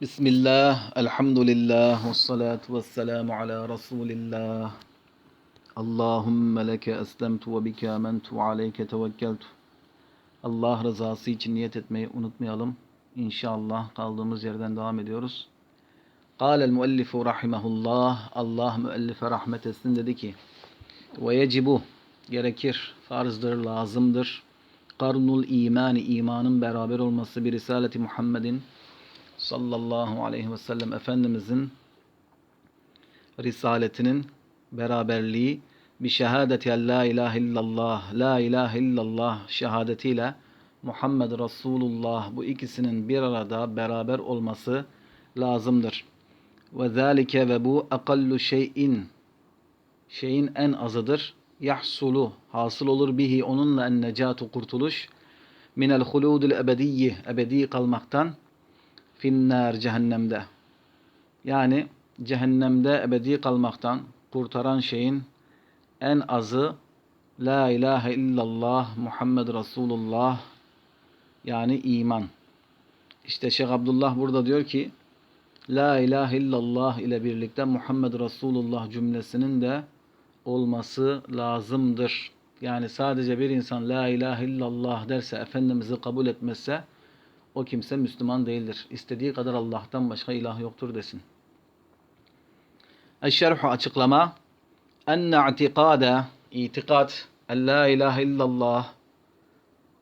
Bismillah, elhamdülillah, ve salatu ve selamu ala Resulillah. Allahümme leke eslemtu ve bike amentu ve aleyke tevekkeltu. Allah rızası için niyet etmeyi unutmayalım. İnşallah kaldığımız yerden devam ediyoruz. Kâlel müellifu rahimehullah. Allah müellife rahmet etsin dedi ki ve yecibu gerekir, farzdır, lazımdır. Karnul imani imanın beraber olması bir risaleti Muhammedin sallallahu aleyhi ve sellem Efendimizin risaletinin beraberliği bir şehadeti la ilahe illallah, la ilahe illallah şehadetiyle Muhammed Resulullah bu ikisinin bir arada beraber olması lazımdır. Ve zalike ve bu akallu şeyin şeyin en azıdır. Yahsulu hasıl olur bihi onunla en necatu kurtuluş minel huludul ebediyyi ebedi kalmaktan finnar cehennemde. Yani cehennemde ebedi kalmaktan kurtaran şeyin en azı La ilahe illallah Muhammed Resulullah yani iman. İşte Şeyh Abdullah burada diyor ki La ilahe illallah ile birlikte Muhammed Resulullah cümlesinin de olması lazımdır. Yani sadece bir insan La ilahe illallah derse, Efendimiz'i kabul etmezse o kimse Müslüman değildir. İstediği kadar Allah'tan başka ilah yoktur desin. Eşşerhu açıklama enne i'tikade itikad en la ilahe illallah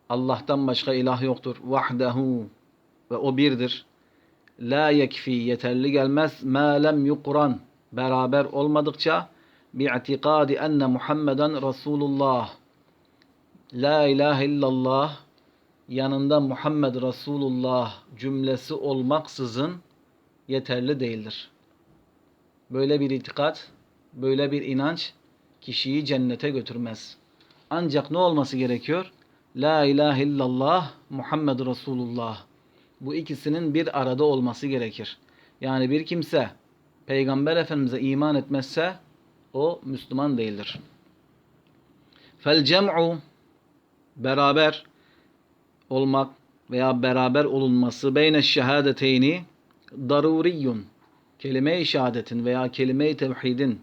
Allah'tan başka ilah yoktur. Vahdehu ve o birdir. La yekfi yeterli gelmez. Ma lem yukran beraber olmadıkça bi'tikadi enne Muhammeden Resulullah La ilahe illallah yanında Muhammed Resulullah cümlesi olmaksızın yeterli değildir. Böyle bir itikat, böyle bir inanç kişiyi cennete götürmez. Ancak ne olması gerekiyor? La ilahe illallah Muhammed Resulullah. Bu ikisinin bir arada olması gerekir. Yani bir kimse Peygamber Efendimiz'e iman etmezse o Müslüman değildir. Fel cem'u beraber olmak veya beraber olunması beyne şehadeteyni daruriyun kelime-i şehadetin veya kelime-i tevhidin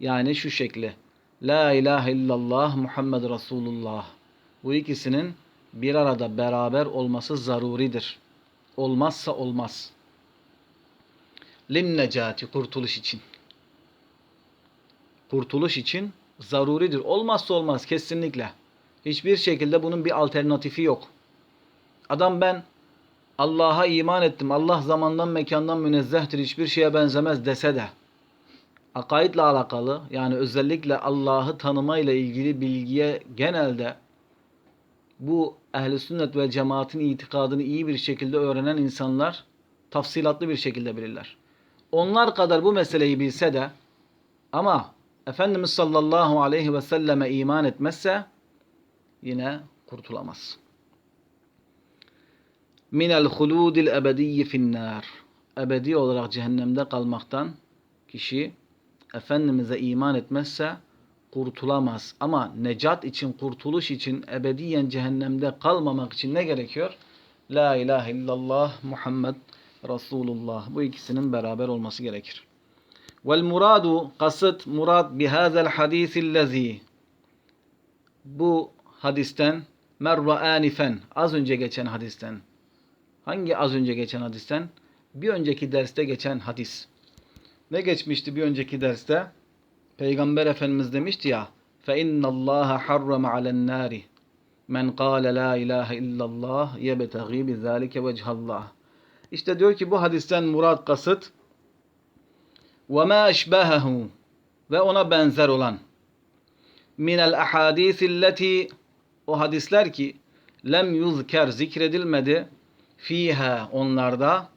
yani şu şekli La ilahe illallah Muhammed Resulullah bu ikisinin bir arada beraber olması zaruridir. Olmazsa olmaz. Lim necati kurtuluş için. Kurtuluş için zaruridir. Olmazsa olmaz kesinlikle. Hiçbir şekilde bunun bir alternatifi yok. Adam ben Allah'a iman ettim. Allah zamandan mekandan münezzehtir. Hiçbir şeye benzemez dese de akaidle alakalı yani özellikle Allah'ı tanımayla ilgili bilgiye genelde bu ehli sünnet ve cemaatin itikadını iyi bir şekilde öğrenen insanlar tafsilatlı bir şekilde bilirler. Onlar kadar bu meseleyi bilse de ama Efendimiz sallallahu aleyhi ve selleme iman etmezse yine kurtulamaz minel huludil ebediyyi finnar. Ebedi olarak cehennemde kalmaktan kişi Efendimiz'e iman etmezse kurtulamaz. Ama necat için, kurtuluş için, ebediyen cehennemde kalmamak için ne gerekiyor? La ilahe illallah Muhammed Resulullah. Bu ikisinin beraber olması gerekir. Vel muradu kasıt murad bihazel hadisillezi. Bu hadisten merra anifen az önce geçen hadisten Hangi az önce geçen hadisten? Bir önceki derste geçen hadis. Ne geçmişti bir önceki derste? Peygamber Efendimiz demişti ya فَاِنَّ اللّٰهَ حَرَّمَ عَلَى النَّارِ مَنْ قَالَ لَا اِلَٰهَ اِلَّا اللّٰهِ يَبْتَغِي بِذَٰلِكَ وَجْهَ اللّٰهِ İşte diyor ki bu hadisten murad kasıt وَمَا اَشْبَهَهُ ve ona benzer olan minel ahadisilleti o hadisler ki lem yuzker zikredilmedi fiha onlarda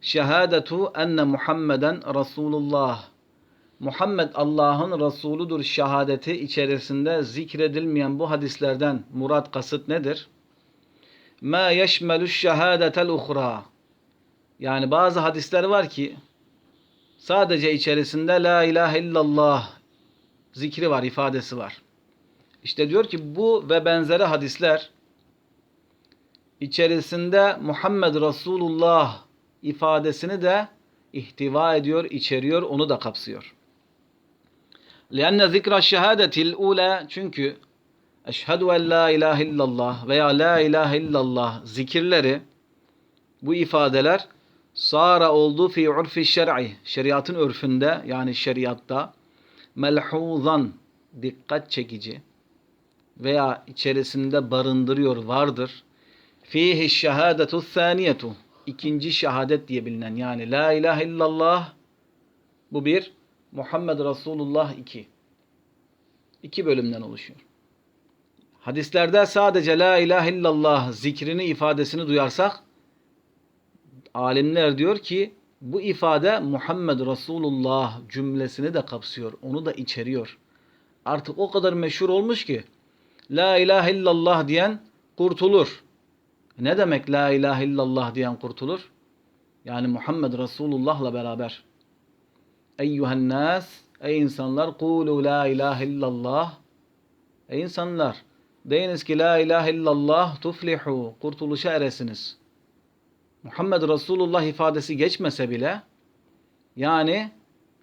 şehadetu enne Muhammeden Resulullah Muhammed Allah'ın Resuludur şehadeti içerisinde zikredilmeyen bu hadislerden murat kasıt nedir? Ma yeşmelü şehadetel uhra yani bazı hadisler var ki sadece içerisinde la ilahe illallah zikri var, ifadesi var. İşte diyor ki bu ve benzeri hadisler içerisinde Muhammed Resulullah ifadesini de ihtiva ediyor, içeriyor, onu da kapsıyor. لِأَنَّ ذِكْرَ الشَّهَادَةِ الْاُولَى Çünkü Eşhedü en la ilahe illallah veya la ilahe illallah zikirleri bu ifadeler sara oldu fi urfi şer'i şeriatın örfünde yani şeriatta melhuzan dikkat çekici veya içerisinde barındırıyor vardır. Fihi şehadetu thaniyetu ikinci şehadet diye bilinen yani la ilahe illallah bu bir Muhammed Resulullah iki. İki bölümden oluşuyor. Hadislerde sadece la ilahe illallah zikrini ifadesini duyarsak alimler diyor ki bu ifade Muhammed Resulullah cümlesini de kapsıyor. Onu da içeriyor. Artık o kadar meşhur olmuş ki La ilahe illallah diyen kurtulur. Ne demek la ilahe illallah diyen kurtulur? Yani Muhammed Resulullah'la beraber. Eyyühen nas, ey insanlar, kulu la ilahe illallah. Ey insanlar, deyiniz ki la ilahe illallah tuflihu, kurtuluşa eresiniz. Muhammed Resulullah ifadesi geçmese bile, yani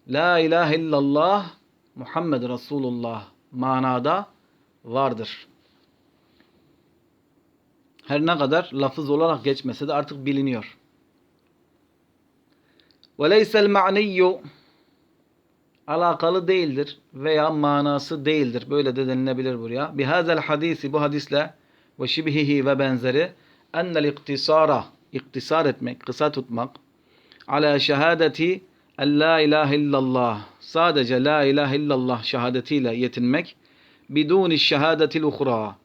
la ilahe illallah Muhammed Resulullah manada vardır Her ne kadar lafız olarak geçmese de artık biliniyor. وَلَيْسَ الْمَعْنِيُّ alakalı değildir veya manası değildir. Böyle de denilebilir buraya. Bihazel hadisi bu hadisle ve şibhihi ve benzeri ennel iktisara iktisar etmek, kısa tutmak ala şehadeti en la ilahe illallah sadece la ilahe illallah şehadetiyle yetinmek biduni şehadetil uhra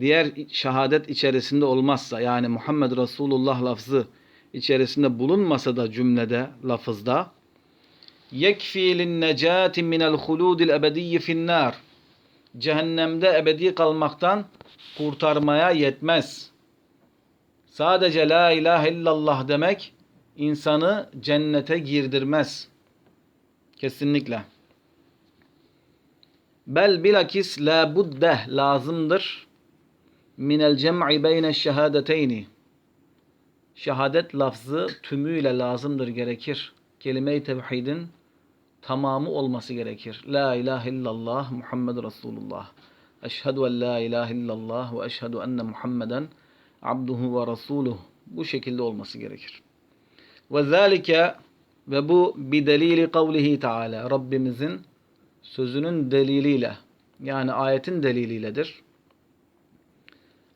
diğer şehadet içerisinde olmazsa yani Muhammed Resulullah lafzı içerisinde bulunmasa da cümlede lafızda yekfi lin necati minel huludil ebediyyi finnar cehennemde ebedi kalmaktan kurtarmaya yetmez. Sadece la ilahe illallah demek insanı cennete girdirmez. Kesinlikle. Bel bilakis la budde lazımdır minel cem'i beyne şehadeteyni. Şehadet lafzı tümüyle lazımdır gerekir. Kelime-i tevhidin tamamı olması gerekir. La ilahe illallah Muhammed Resulullah. Eşhedü en la ilahe illallah ve eşhedü enne Muhammeden abduhu ve rasuluh. Bu şekilde olması gerekir. Ve zalike ve bu bir delili kavlihi Teala. Rabbimizin sözünün deliliyle yani ayetin deliliyledir.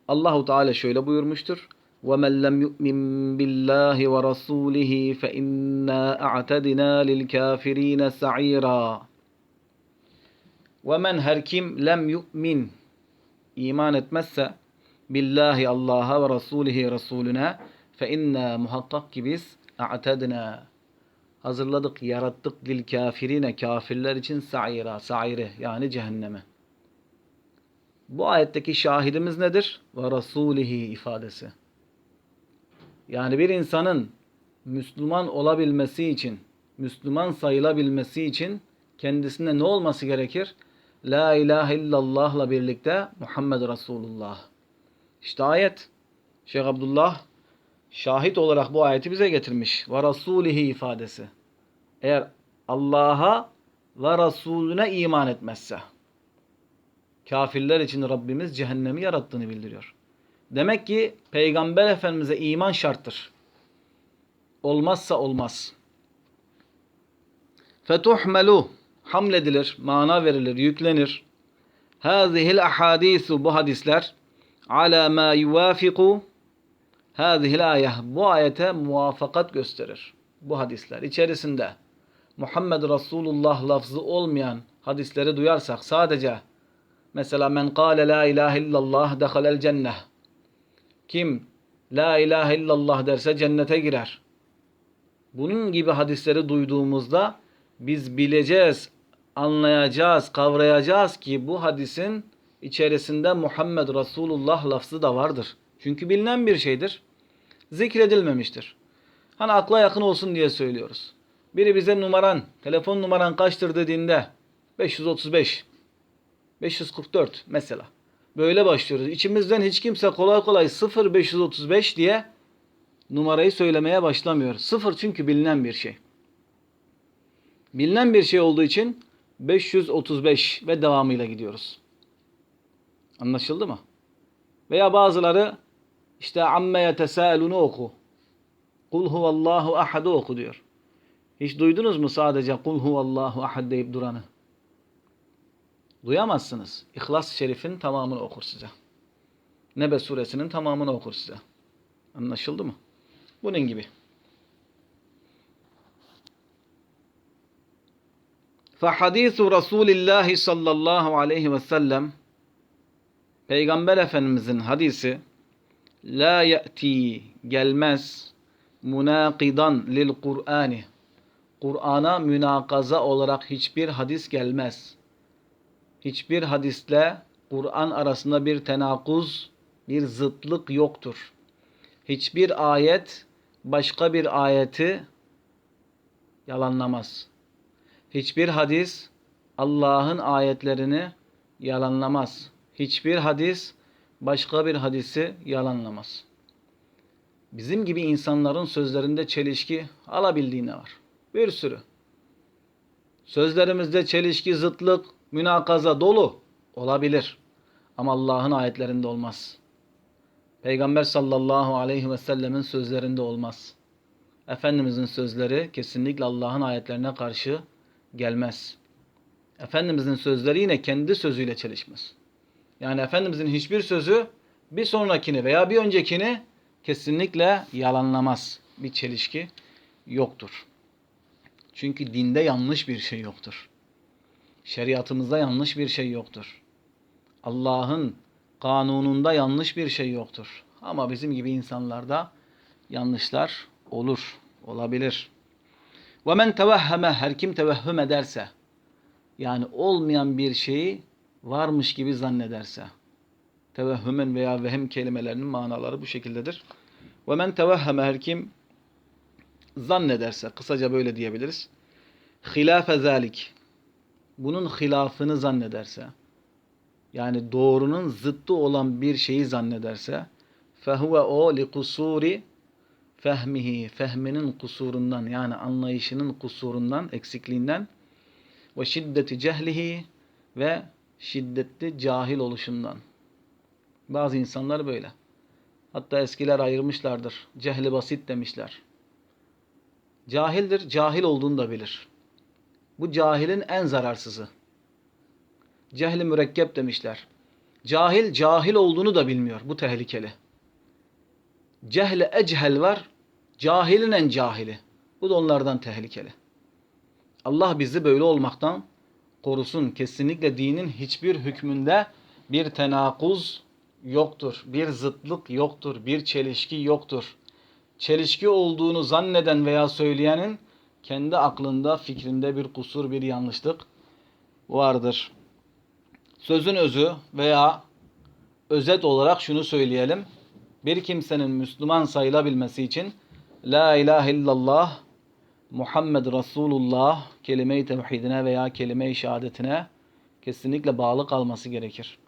Allahu Teala şöyle buyurmuştur. وَمَنْ لَمْ يُؤْمِنْ بِاللّٰهِ وَرَسُولِهِ فَإِنَّا أَعْتَدْنَا لِلْكَافِرِينَ سَعِيرًا وَمَنْ her kim lem yu'min iman etmezse billahi Allah'a ve Resulihi Resulüne fe inna muhakkak ki biz a'tedna hazırladık, yarattık lil kafirine kafirler için sa'ira, sa'iri yani cehenneme. Bu ayetteki şahidimiz nedir? Ve Resulihi ifadesi. Yani bir insanın Müslüman olabilmesi için, Müslüman sayılabilmesi için kendisinde ne olması gerekir? La ilahe illallah'la birlikte Muhammed Resulullah. İşte ayet. Şeyh Abdullah şahit olarak bu ayeti bize getirmiş. Ve Resulihi ifadesi. Eğer Allah'a ve Resulüne iman etmezse kafirler için Rabbimiz cehennemi yarattığını bildiriyor. Demek ki Peygamber Efendimiz'e iman şarttır. Olmazsa olmaz. Fetuhmelu hamledilir, mana verilir, yüklenir. Hazihil ahadisu bu hadisler ala ma yuvafiku hazihil ayeh bu ayete muvafakat gösterir. Bu hadisler içerisinde Muhammed Resulullah lafzı olmayan hadisleri duyarsak sadece mesela men kâle la ilahe illallah dehalel cenneh kim la ilahe illallah derse cennete girer. Bunun gibi hadisleri duyduğumuzda biz bileceğiz, anlayacağız, kavrayacağız ki bu hadisin içerisinde Muhammed Resulullah lafzı da vardır. Çünkü bilinen bir şeydir. Zikredilmemiştir. Hani akla yakın olsun diye söylüyoruz. Biri bize numaran, telefon numaran kaçtır dediğinde 535, 544 mesela. Böyle başlıyoruz. İçimizden hiç kimse kolay kolay 0535 diye numarayı söylemeye başlamıyor. Sıfır çünkü bilinen bir şey. Bilinen bir şey olduğu için 535 ve devamıyla gidiyoruz. Anlaşıldı mı? Veya bazıları işte amme yetesâelunu oku. Kul huvallahu ahadu oku diyor. Hiç duydunuz mu sadece kul huvallahu ahad deyip duranı? duyamazsınız. İhlas-ı Şerif'in tamamını okur size. Nebe suresinin tamamını okur size. Anlaşıldı mı? Bunun gibi. Fahadisu Resulillahi sallallahu aleyhi ve sellem Peygamber Efendimizin hadisi La ye'ti gelmez münakidan lil Kur'ani Kur'an'a münakaza olarak hiçbir hadis gelmez. Hiçbir hadisle Kur'an arasında bir tenakuz, bir zıtlık yoktur. Hiçbir ayet başka bir ayeti yalanlamaz. Hiçbir hadis Allah'ın ayetlerini yalanlamaz. Hiçbir hadis başka bir hadisi yalanlamaz. Bizim gibi insanların sözlerinde çelişki alabildiğine var. Bir sürü. Sözlerimizde çelişki, zıtlık, münakaza dolu olabilir. Ama Allah'ın ayetlerinde olmaz. Peygamber sallallahu aleyhi ve sellemin sözlerinde olmaz. Efendimizin sözleri kesinlikle Allah'ın ayetlerine karşı gelmez. Efendimizin sözleri yine kendi sözüyle çelişmez. Yani Efendimizin hiçbir sözü bir sonrakini veya bir öncekini kesinlikle yalanlamaz. Bir çelişki yoktur. Çünkü dinde yanlış bir şey yoktur. Şeriatımızda yanlış bir şey yoktur. Allah'ın kanununda yanlış bir şey yoktur. Ama bizim gibi insanlarda yanlışlar olur, olabilir. Ve men tevehheme her kim tevehhüm ederse yani olmayan bir şeyi varmış gibi zannederse tevehhümen veya vehim kelimelerinin manaları bu şekildedir. Ve men tevehheme her kim zannederse kısaca böyle diyebiliriz. Hilafe zalik bunun hilafını zannederse yani doğrunun zıttı olan bir şeyi zannederse fehuve o li kusuri fehmihi fehminin kusurundan yani anlayışının kusurundan eksikliğinden ve şiddeti cehlihi ve şiddetli cahil oluşundan. Bazı insanlar böyle. Hatta eskiler ayırmışlardır. Cehli basit demişler. Cahildir, cahil olduğunu da bilir. Bu cahilin en zararsızı. Cehli mürekkep demişler. Cahil, cahil olduğunu da bilmiyor. Bu tehlikeli. Cehle echel var. Cahilin en cahili. Bu da onlardan tehlikeli. Allah bizi böyle olmaktan korusun. Kesinlikle dinin hiçbir hükmünde bir tenakuz yoktur. Bir zıtlık yoktur. Bir çelişki yoktur. Çelişki olduğunu zanneden veya söyleyenin kendi aklında, fikrinde bir kusur, bir yanlışlık vardır. Sözün özü veya özet olarak şunu söyleyelim. Bir kimsenin Müslüman sayılabilmesi için La ilahe illallah Muhammed Resulullah kelime-i tevhidine veya kelime-i şehadetine kesinlikle bağlı kalması gerekir.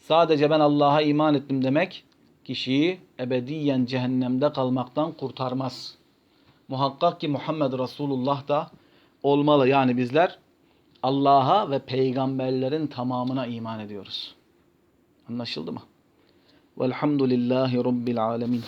Sadece ben Allah'a iman ettim demek kişiyi ebediyen cehennemde kalmaktan kurtarmaz. Muhakkak ki Muhammed Resulullah da olmalı. Yani bizler Allah'a ve peygamberlerin tamamına iman ediyoruz. Anlaşıldı mı? Velhamdülillahi Rabbil alemin.